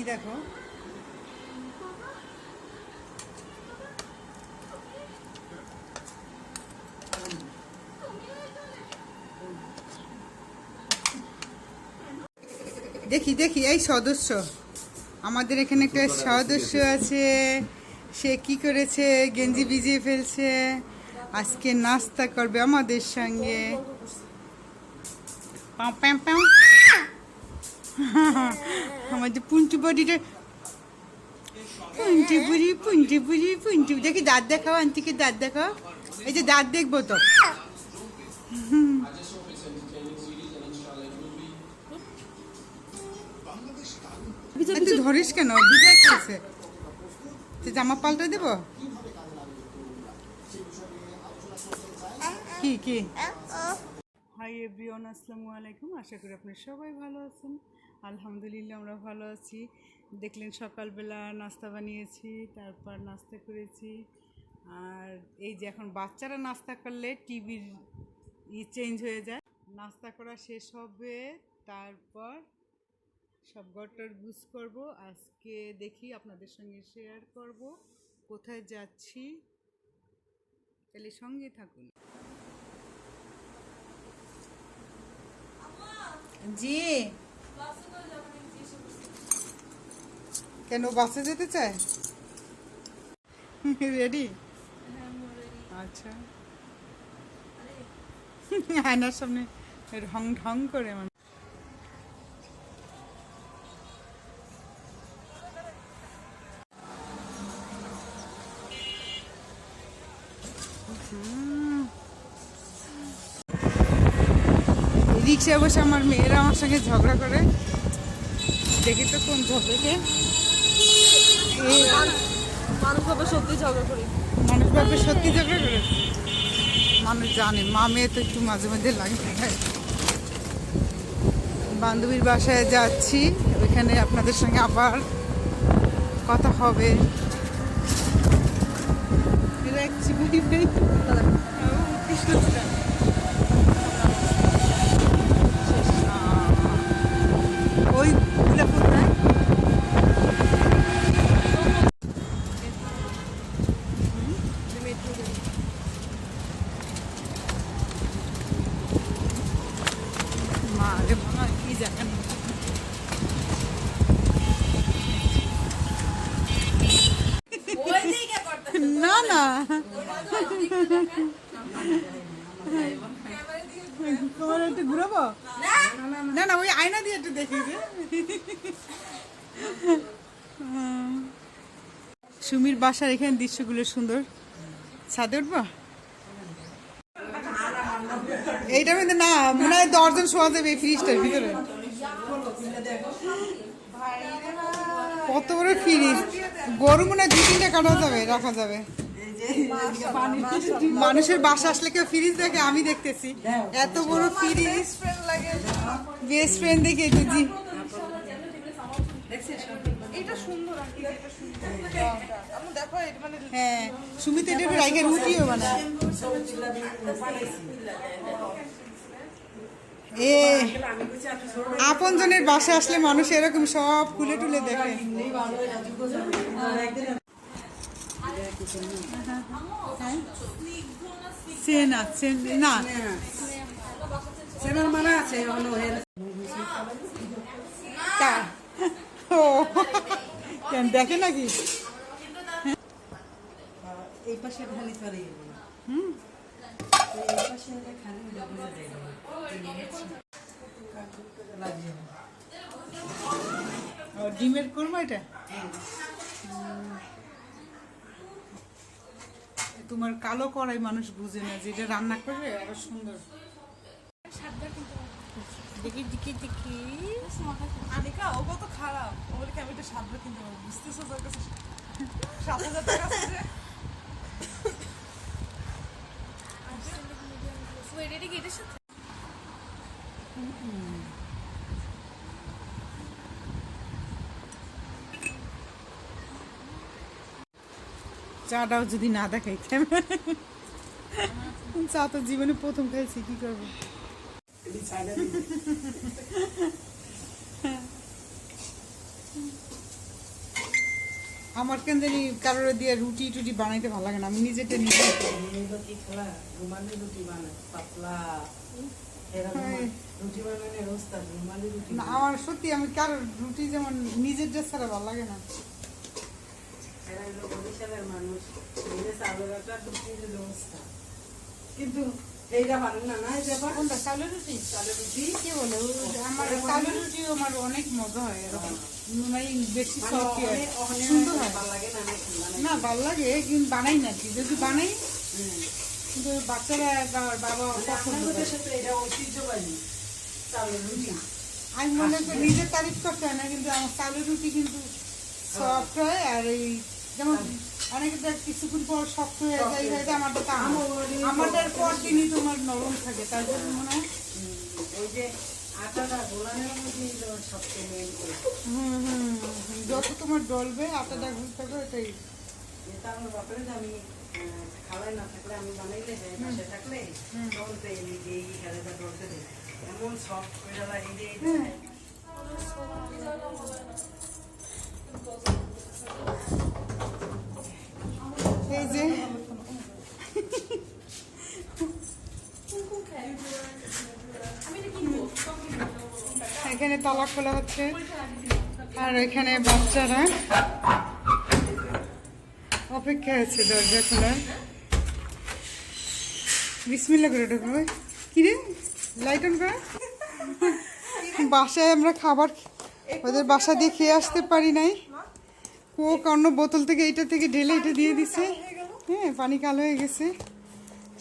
কি দেখো? দেখি দেখি এই সদস্য। আমাদের এখানে একটা সদস্য আছে। সে কি করেছে? গেঞ্জি ভিজিয়ে ফেলছে। আজকে নাস্তা করবে আমাদের সঙ্গে। পাও পাও পাও আমার যে পুঞ্চু বডিটা। পুঞ্চু বুড়ি পুঞ্চু বুড়ি পুঞ্চু দেখি দাঁত দেখাও আন্টিকে দাঁত দেখাও। এই যে দাঁত দেখব তো। তুই ধরিস কেন? বিজয় খেয়েছে তুই জামা পাল্টে দেব? কি কি? হাই এভরিওয়ান আসসালামু আলাইকুম। আশা করি আপনি সবাই ভালো আছেন। আলহামদুলিল্লাহ আমরা ভালো আছি। দেখলেন সকালবেলা নাস্তা বানিয়েছি, তারপর নাস্তা করেছি। আর এই যে এখন বাচ্চারা নাস্তা করলে টিভির ই চেঞ্জ হয়ে যায়। নাস্তা করা শেষ হবে, তারপর সব গটর গুজ করব। আজকে দেখি আপনাদের সঙ্গে শেয়ার করব। কোথায় যাচ্ছি? তাহলে সঙ্গে থাকুন। জি। কেন বাসে যেতে চায়? রেডি আচ্ছা। আয়নার সামনে ঢং ঢং করে মানে। রিক্সায় বসে আমার মেয়েরা আমার সঙ্গে ঝগড়া করে। দেখি তো কোন ঝগড়াকে এই মানুষ ভাবে সত্যি ঝগড়া করি মানুষ সত্যি ঝগড়া করে মানুষ জানে মা মেয়ে তো একটু মাঝে মাঝে লাগে বান্ধবীর বাসায় যাচ্ছি ওইখানে আপনাদের সঙ্গে আবার কথা হবে রাখছি ভাই ভাই ও, কি সুন্দর। ওই গুলা কোথায় মা রে মা কি না না তোমার একটু ঘুরাবো না না ওই আয়না দিয়ে একটু দেখি সুমির বাসার এখানে দৃশ্যগুলো সুন্দর। ছাদে উঠবো? এইটার মধ্যে না, মনে হয় দশজন শোয়া যাবে এই ফ্রিজটার ভিতরে। কত বড় ফ্রিজ গরু মনে হয় দুই তিনটা কাটা যাবে, রাখা যাবে। মানুষের বাসা আসলে কেউ ফ্রিজ দেখে, আমি দেখতেছি। এত বড় ফ্রিজ বেস্ট ফ্রেন্ড দেখে জি এটা সুন্দর আর এটা সুন্দর। আমি দেখো এটা মানে হ্যাঁ সুমিত এটা রাইগের রুটিও বানায় এ আপন জনের বাসা আসলে মানুষ এরকম সব খুলে টুলে দেখে। সেনা সেন না। সেনার মানে আছে তা। ও কেন দেখে নাকি? এই পাশে খালি পারে হুম। এই পাশে খালি ডিমের করব এটা? তোমার কালো কড়াই মানুষ বুঝে না যেটা রান্না করবে আরও সুন্দর। দেখি দেখি দেখি আনিকা ও কত খারাপ। ও বলে আমি সাতবার কিনতে পারব। বুঝতেছো তোর কাছে? সাত হাজার টাকা আছে চাটাও যদি না দেখাইতাম চা তো জীবনে প্রথম খাইছি কি করব? আমার কেন জানি কারোর দিয়ে রুটি টুটি বানাইতে ভালো লাগে না। আমি নিজেটা নিজে কি খেলা রুমালি রুটি বানায় পাতলা। রুটি রুটি আমার সত্যি আমি কারোর রুটি যেমন নিজের ড্রেস ছাড়া ভালো লাগে না। মানুষ। কিন্তু এইটা না না এটা কোনটা? চালের রুটি? চালের রুটি। কি বলে? আমার চালের রুটি আমার অনেক মজা হয় এরকম। মানে বেশি মানে সফট হয়? সুন্দর হয়। ভালো লাগে না নাকি মানে না ভালো লাগে কিন্তু বানাই না কি? যদি বানাই কিন্তু বাচ্চারা বাবা মানে পছন্দ করে। সাথে এটা ঐতিহ্যবাহী রুটি। আমি মনে করি নিজের তারিফ করতে হয় না কিন্তু আমার চালের রুটি কিন্তু সফট হয় আর এই যেমন অনেকে দেখ কিছুক্ষণ পর শক্ত হয়ে যায় পর দিনই তোমার নরম থাকে তার জন্য মনে হয়। ওই যে আটাটা গোলানের মধ্যে সবচেয়ে হুম হুম হুম। যত তোমার ডলবে আটাটা ঘুরতে থাকবে এটাই। এটা আমার বাপের যে আমি খাওয়াই না থাকলে আমি বানাইলে যাই পাশে থাকলে তখন তো এই যে এই খেলাটা করতে দেয়। এমন সফট করে এই যে। তালা খোলা হচ্ছে। আর এখানে বাচ্চারা অপেক্ষা আছে দরজা খোলার। বিসমিল্লা করে ঢুকবে কিরে লাইট অন করে। বাসায় আমরা খাবার ওদের বাসা দিয়ে খেয়ে আসতে পারি নাই। কোক অন্য বোতল থেকে এইটা থেকে ঢেলে এটা দিয়ে দিছে। হ্যাঁ পানি কালো হয়ে গেছে।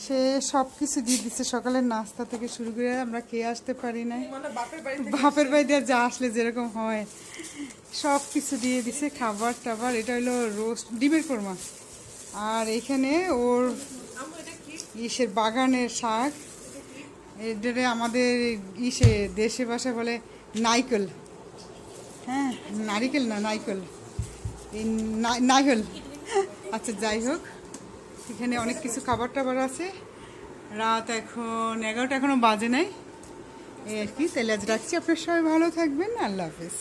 সে সব কিছু দিয়ে দিচ্ছে। সকালের নাস্তা থেকে শুরু করে আমরা খেয়ে আসতে পারি নাই। বাপের বাড়ি বাপের বাড়ি দিয়ে যা আসলে যেরকম হয়। সব কিছু দিয়ে দিছে খাবার টাবার। এটা হলো রোস্ট, ডিমের কোরমা। আর এখানে ওর এটা কি ইসের বাগানের শাক। এটারে আমাদের ইসে দেশে ভাষায় বলে নাইকল। হ্যাঁ নারিকেল না, নাইকল। এই নাইকল। আচ্ছা যাই হোক। এখানে অনেক কিছু খাবার টাবার আছে। রাত এখন এগারোটা এখনও বাজে নাই। এই আর কি, তাহলে আজ রাখছি। আপনার সবাই ভালো থাকবেন। আল্লাহ হাফেজ।